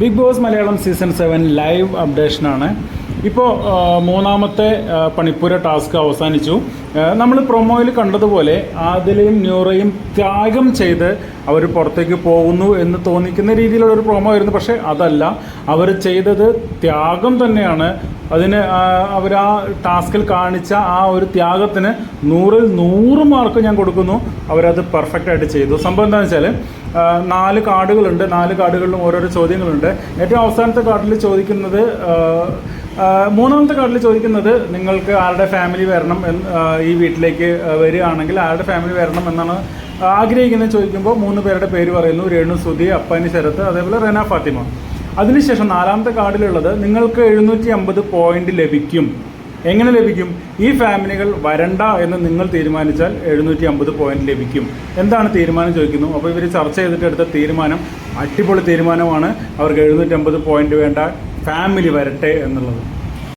Bigg Boss Malayalam season seven live അപ്ഡേഷനാണ്. ഇപ്പോൾ മൂന്നാമത്തെ പണിപ്പുര task അവസാനിച്ചു. നമ്മൾ പ്രൊമോയിൽ കണ്ടതുപോലെ ആദിലയും ന്യൂറയും ത്യാഗം ചെയ്ത് അവർ പുറത്തേക്ക് പോകുന്നു എന്ന് തോന്നിക്കുന്ന രീതിയിലുള്ള ഒരു പ്രൊമോ ആയിരുന്നു. പക്ഷേ അതല്ല. അവർ ചെയ്തത് ത്യാഗം തന്നെയാണ്. അതിന് അവർ ആ ടാസ്കിൽ കാണിച്ച ആ ഒരു ത്യാഗത്തിന് നൂറിൽ നൂറ് മാർക്ക് ഞാൻ കൊടുക്കുന്നു. അവരത് പെർഫെക്റ്റ് ആയിട്ട് ചെയ്തു. സംഭവം എന്താണെന്ന് വെച്ചാൽ നാല് കാർഡുകളുണ്ട്. നാല് കാർഡുകളിലും ഓരോരോ ചോദ്യങ്ങളുണ്ട്. ഏറ്റവും അവസാനത്തെ കാർഡിൽ ചോദിക്കുന്നത് മൂന്നാമത്തെ കാർഡിൽ ചോദിക്കുന്നത് നിങ്ങൾക്ക് ആരുടെ ഫാമിലി വരണം ഈ വീട്ടിലേക്ക് വരികയാണെങ്കിൽ ആരുടെ ഫാമിലി വരണം എന്നാണ് ആഗ്രഹിക്കുന്നത് ചോദിക്കുമ്പോൾ മൂന്ന് പേരുടെ പേര് പറയുന്നു. രേണു സുധി അപ്പാനി ശരത്ത് അതേപോലെ റെന ഫാത്തിമ. അതിനുശേഷം നാലാമത്തെ കാർഡിലുള്ളത് നിങ്ങൾക്ക് എഴുന്നൂറ്റി അമ്പത് പോയിന്റ് ലഭിക്കും. എങ്ങനെ ലഭിക്കും? ഈ ഫാമിലികൾ വരണ്ട എന്ന് നിങ്ങൾ തീരുമാനിച്ചാൽ എഴുന്നൂറ്റി അമ്പത് പോയിന്റ് ലഭിക്കും. എന്താണ് തീരുമാനം ചോദിക്കുന്നു? അപ്പോൾ ഇവർ ചർച്ച ചെയ്തിട്ട് എടുത്ത തീരുമാനം അടിപൊളി തീരുമാനമാണ്. അവർക്ക് എഴുന്നൂറ്റി അമ്പത് പോയിന്റ് വേണ്ട. ഫാമിലി വരട്ടെ എന്നുള്ളത്.